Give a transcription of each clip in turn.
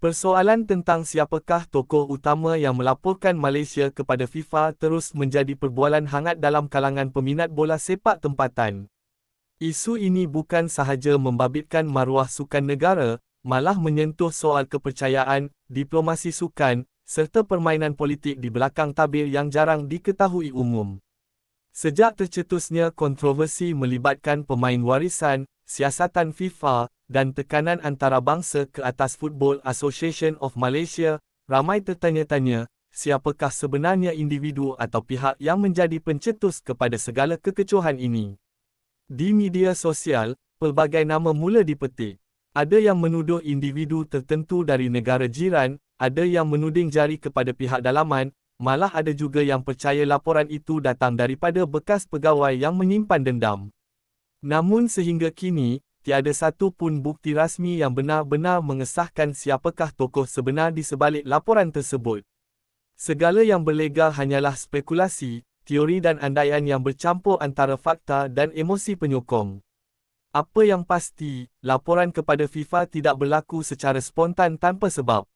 Persoalan tentang siapakah tokoh utama yang melaporkan Malaysia kepada FIFA terus menjadi perbualan hangat dalam kalangan peminat bola sepak tempatan. Isu ini bukan sahaja membabitkan maruah sukan negara, malah menyentuh soal kepercayaan, diplomasi sukan, serta permainan politik di belakang tabir yang jarang diketahui umum. Sejak tercetusnya kontroversi melibatkan pemain warisan, siasatan FIFA, dan tekanan antarabangsa ke atas Football Association of Malaysia, ramai tertanya-tanya, siapakah sebenarnya individu atau pihak yang menjadi pencetus kepada segala kekecohan ini. Di media sosial, pelbagai nama mula dipetik. Ada yang menuduh individu tertentu dari negara jiran, ada yang menuding jari kepada pihak dalaman, malah ada juga yang percaya laporan itu datang daripada bekas pegawai yang menyimpan dendam. Namun sehingga kini, tiada satu pun bukti rasmi yang benar-benar mengesahkan siapakah tokoh sebenar di sebalik laporan tersebut. Segala yang berlegar hanyalah spekulasi, teori dan andaian yang bercampur antara fakta dan emosi penyokong. Apa yang pasti, laporan kepada FIFA tidak berlaku secara spontan tanpa sebab.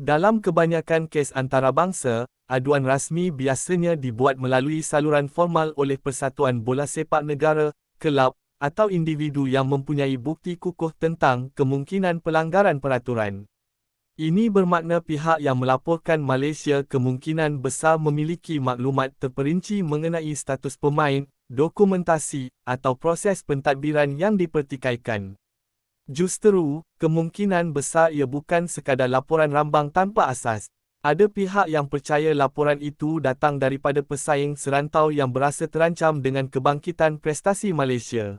Dalam kebanyakan kes antarabangsa, aduan rasmi biasanya dibuat melalui saluran formal oleh Persatuan Bola Sepak Negara, kelab, atau individu yang mempunyai bukti kukuh tentang kemungkinan pelanggaran peraturan. Ini bermakna pihak yang melaporkan Malaysia kemungkinan besar memiliki maklumat terperinci mengenai status pemain, dokumentasi, atau proses pentadbiran yang dipertikaikan. Justeru, kemungkinan besar ia bukan sekadar laporan rambang tanpa asas. Ada pihak yang percaya laporan itu datang daripada pesaing serantau yang berasa terancam dengan kebangkitan prestasi Malaysia.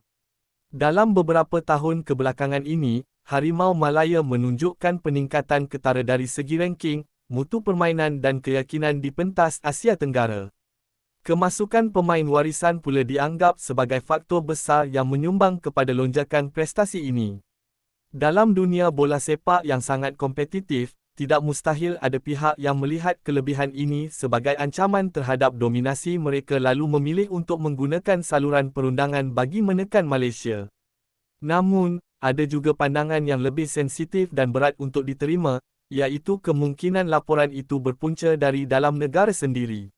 Dalam beberapa tahun kebelakangan ini, Harimau Malaya menunjukkan peningkatan ketara dari segi ranking, mutu permainan dan keyakinan di pentas Asia Tenggara. Kemasukan pemain warisan pula dianggap sebagai faktor besar yang menyumbang kepada lonjakan prestasi ini. Dalam dunia bola sepak yang sangat kompetitif, tidak mustahil ada pihak yang melihat kelebihan ini sebagai ancaman terhadap dominasi mereka lalu memilih untuk menggunakan saluran perundangan bagi menekan Malaysia. Namun, ada juga pandangan yang lebih sensitif dan berat untuk diterima, iaitu kemungkinan laporan itu berpunca dari dalam negara sendiri.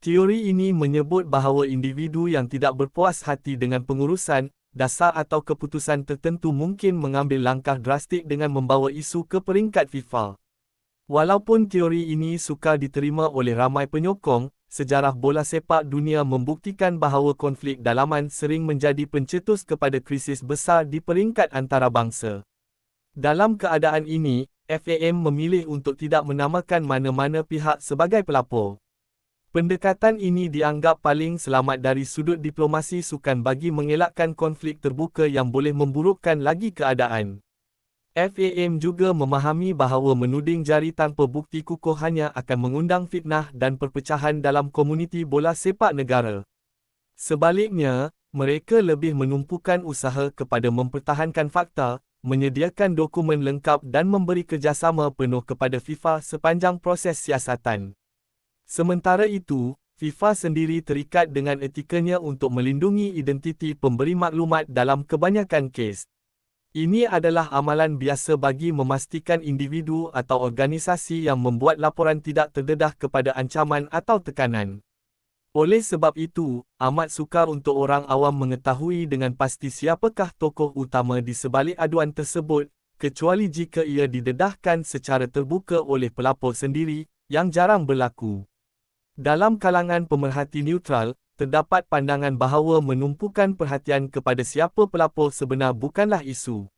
Teori ini menyebut bahawa individu yang tidak berpuas hati dengan pengurusan, dasar atau keputusan tertentu mungkin mengambil langkah drastik dengan membawa isu ke peringkat FIFA. Walaupun teori ini sukar diterima oleh ramai penyokong, sejarah bola sepak dunia membuktikan bahawa konflik dalaman sering menjadi pencetus kepada krisis besar di peringkat antarabangsa. Dalam keadaan ini, FAM memilih untuk tidak menamakan mana-mana pihak sebagai pelapor. Pendekatan ini dianggap paling selamat dari sudut diplomasi sukan bagi mengelakkan konflik terbuka yang boleh memburukkan lagi keadaan. FAM juga memahami bahawa menuding jari tanpa bukti kukuh hanya akan mengundang fitnah dan perpecahan dalam komuniti bola sepak negara. Sebaliknya, mereka lebih menumpukan usaha kepada mempertahankan fakta, menyediakan dokumen lengkap dan memberi kerjasama penuh kepada FIFA sepanjang proses siasatan. Sementara itu, FIFA sendiri terikat dengan etikanya untuk melindungi identiti pemberi maklumat dalam kebanyakan kes. Ini adalah amalan biasa bagi memastikan individu atau organisasi yang membuat laporan tidak terdedah kepada ancaman atau tekanan. Oleh sebab itu, amat sukar untuk orang awam mengetahui dengan pasti siapakah tokoh utama di sebalik aduan tersebut, kecuali jika ia didedahkan secara terbuka oleh pelapor sendiri, yang jarang berlaku. Dalam kalangan pemerhati neutral, terdapat pandangan bahawa menumpukan perhatian kepada siapa pelapor sebenar bukanlah isu.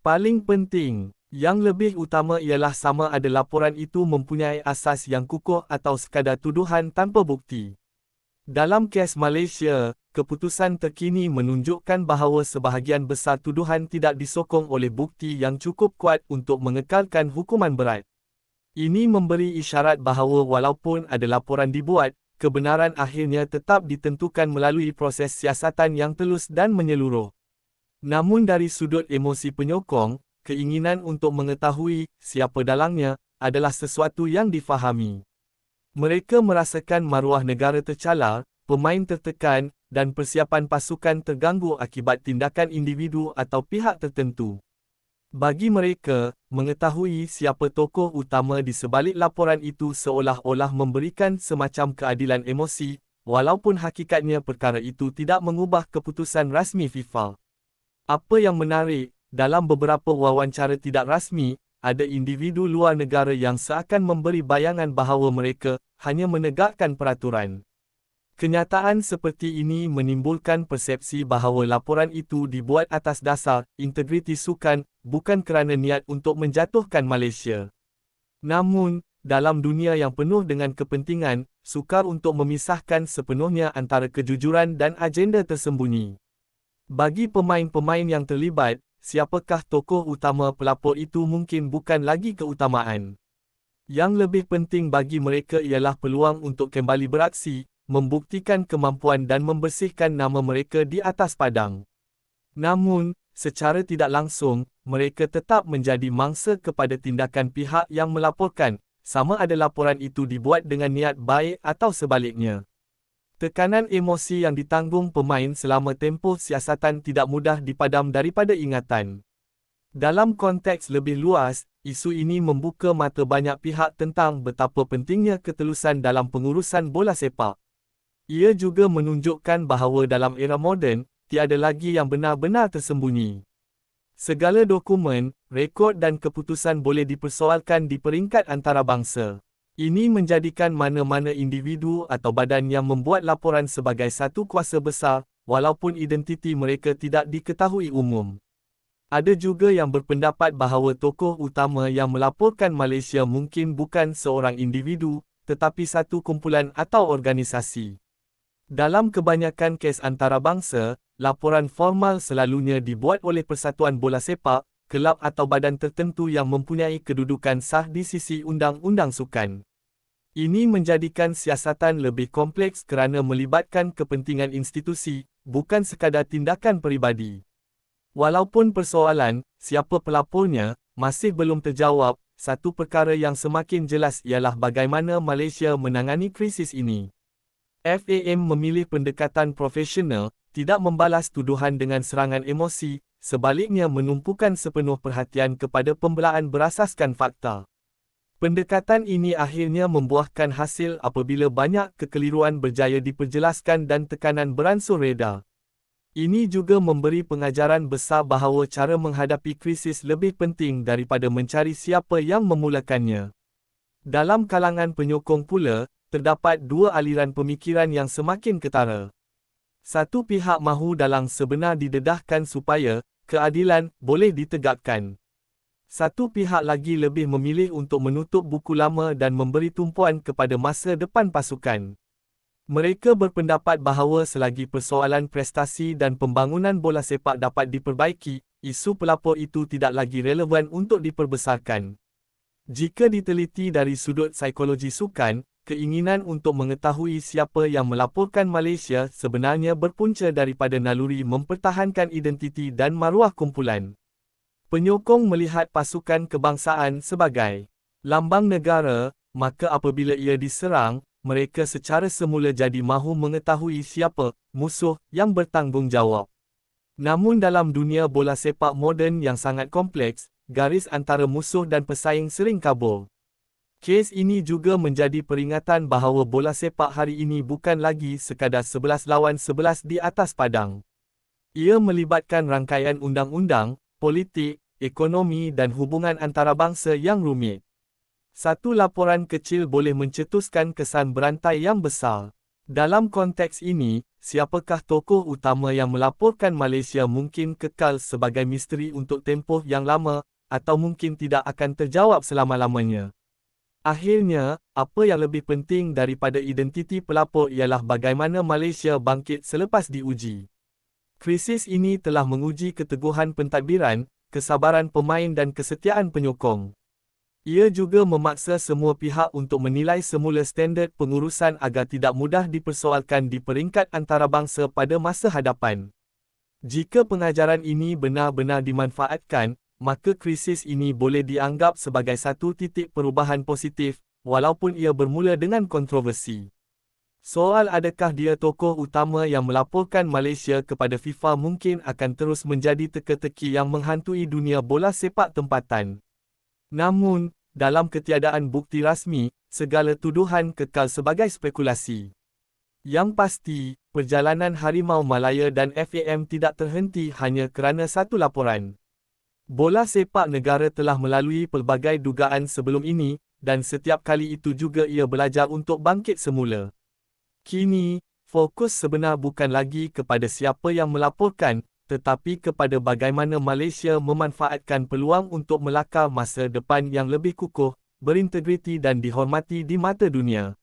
Paling penting, yang lebih utama ialah sama ada laporan itu mempunyai asas yang kukuh atau sekadar tuduhan tanpa bukti. Dalam kes Malaysia, keputusan terkini menunjukkan bahawa sebahagian besar tuduhan tidak disokong oleh bukti yang cukup kuat untuk mengekalkan hukuman berat. Ini memberi isyarat bahawa walaupun ada laporan dibuat, kebenaran akhirnya tetap ditentukan melalui proses siasatan yang telus dan menyeluruh. Namun dari sudut emosi penyokong, keinginan untuk mengetahui siapa dalangnya adalah sesuatu yang difahami. Mereka merasakan maruah negara tercalar, pemain tertekan, dan persiapan pasukan terganggu akibat tindakan individu atau pihak tertentu. Bagi mereka, mengetahui siapa tokoh utama di sebalik laporan itu seolah-olah memberikan semacam keadilan emosi, walaupun hakikatnya perkara itu tidak mengubah keputusan rasmi FIFA. Apa yang menarik, dalam beberapa wawancara tidak rasmi, ada individu luar negara yang seakan memberi bayangan bahawa mereka hanya menegakkan peraturan. Kenyataan seperti ini menimbulkan persepsi bahawa laporan itu dibuat atas dasar integriti sukan, bukan kerana niat untuk menjatuhkan Malaysia. Namun, dalam dunia yang penuh dengan kepentingan, sukar untuk memisahkan sepenuhnya antara kejujuran dan agenda tersembunyi. Bagi pemain-pemain yang terlibat, siapakah tokoh utama pelapor itu mungkin bukan lagi keutamaan. Yang lebih penting bagi mereka ialah peluang untuk kembali beraksi, membuktikan kemampuan dan membersihkan nama mereka di atas padang. Namun, secara tidak langsung, mereka tetap menjadi mangsa kepada tindakan pihak yang melaporkan, sama ada laporan itu dibuat dengan niat baik atau sebaliknya. Tekanan emosi yang ditanggung pemain selama tempoh siasatan tidak mudah dipadam daripada ingatan. Dalam konteks lebih luas, isu ini membuka mata banyak pihak tentang betapa pentingnya ketelusan dalam pengurusan bola sepak. Ia juga menunjukkan bahawa dalam era moden, tiada lagi yang benar-benar tersembunyi. Segala dokumen, rekod dan keputusan boleh dipersoalkan di peringkat antarabangsa. Ini menjadikan mana-mana individu atau badan yang membuat laporan sebagai satu kuasa besar, walaupun identiti mereka tidak diketahui umum. Ada juga yang berpendapat bahawa tokoh utama yang melaporkan Malaysia mungkin bukan seorang individu, tetapi satu kumpulan atau organisasi. Dalam kebanyakan kes antarabangsa, laporan formal selalunya dibuat oleh Persatuan Bola Sepak, kelab atau badan tertentu yang mempunyai kedudukan sah di sisi undang-undang sukan. Ini menjadikan siasatan lebih kompleks kerana melibatkan kepentingan institusi, bukan sekadar tindakan peribadi. Walaupun persoalan, siapa pelapornya, masih belum terjawab, satu perkara yang semakin jelas ialah bagaimana Malaysia menangani krisis ini. FAM memilih pendekatan profesional, tidak membalas tuduhan dengan serangan emosi, sebaliknya menumpukan sepenuh perhatian kepada pembelaan berasaskan fakta. Pendekatan ini akhirnya membuahkan hasil apabila banyak kekeliruan berjaya diperjelaskan dan tekanan beransur reda. Ini juga memberi pengajaran besar bahawa cara menghadapi krisis lebih penting daripada mencari siapa yang memulakannya. Dalam kalangan penyokong pula, terdapat dua aliran pemikiran yang semakin ketara. Satu pihak mahu dalang sebenar didedahkan supaya keadilan boleh ditegakkan. Satu pihak lagi lebih memilih untuk menutup buku lama dan memberi tumpuan kepada masa depan pasukan. Mereka berpendapat bahawa selagi persoalan prestasi dan pembangunan bola sepak dapat diperbaiki, isu pelapor itu tidak lagi relevan untuk diperbesarkan. Jika diteliti dari sudut psikologi sukan, keinginan untuk mengetahui siapa yang melaporkan Malaysia sebenarnya berpunca daripada naluri mempertahankan identiti dan maruah kumpulan. Penyokong melihat pasukan kebangsaan sebagai lambang negara, maka apabila ia diserang, mereka secara semula jadi mahu mengetahui siapa musuh yang bertanggungjawab. Namun dalam dunia bola sepak moden yang sangat kompleks, garis antara musuh dan pesaing sering kabur. Kes ini juga menjadi peringatan bahawa bola sepak hari ini bukan lagi sekadar 11 lawan 11 di atas padang. Ia melibatkan rangkaian undang-undang, politik, ekonomi dan hubungan antarabangsa yang rumit. Satu laporan kecil boleh mencetuskan kesan berantai yang besar. Dalam konteks ini, siapakah tokoh utama yang melaporkan Malaysia mungkin kekal sebagai misteri untuk tempoh yang lama, atau mungkin tidak akan terjawab selama-lamanya. Akhirnya, apa yang lebih penting daripada identiti pelapor ialah bagaimana Malaysia bangkit selepas diuji. Krisis ini telah menguji keteguhan pentadbiran, kesabaran pemain dan kesetiaan penyokong. Ia juga memaksa semua pihak untuk menilai semula standard pengurusan agar tidak mudah dipersoalkan di peringkat antarabangsa pada masa hadapan. Jika pengajaran ini benar-benar dimanfaatkan, maka krisis ini boleh dianggap sebagai satu titik perubahan positif, walaupun ia bermula dengan kontroversi. Soal adakah dia tokoh utama yang melaporkan Malaysia kepada FIFA mungkin akan terus menjadi teka-teki yang menghantui dunia bola sepak tempatan. Namun, dalam ketiadaan bukti rasmi, segala tuduhan kekal sebagai spekulasi. Yang pasti, perjalanan Harimau Malaya dan FAM tidak terhenti hanya kerana satu laporan. Bola sepak negara telah melalui pelbagai dugaan sebelum ini, dan setiap kali itu juga ia belajar untuk bangkit semula. Kini, fokus sebenar bukan lagi kepada siapa yang melaporkan, tetapi kepada bagaimana Malaysia memanfaatkan peluang untuk melakar masa depan yang lebih kukuh, berintegriti dan dihormati di mata dunia.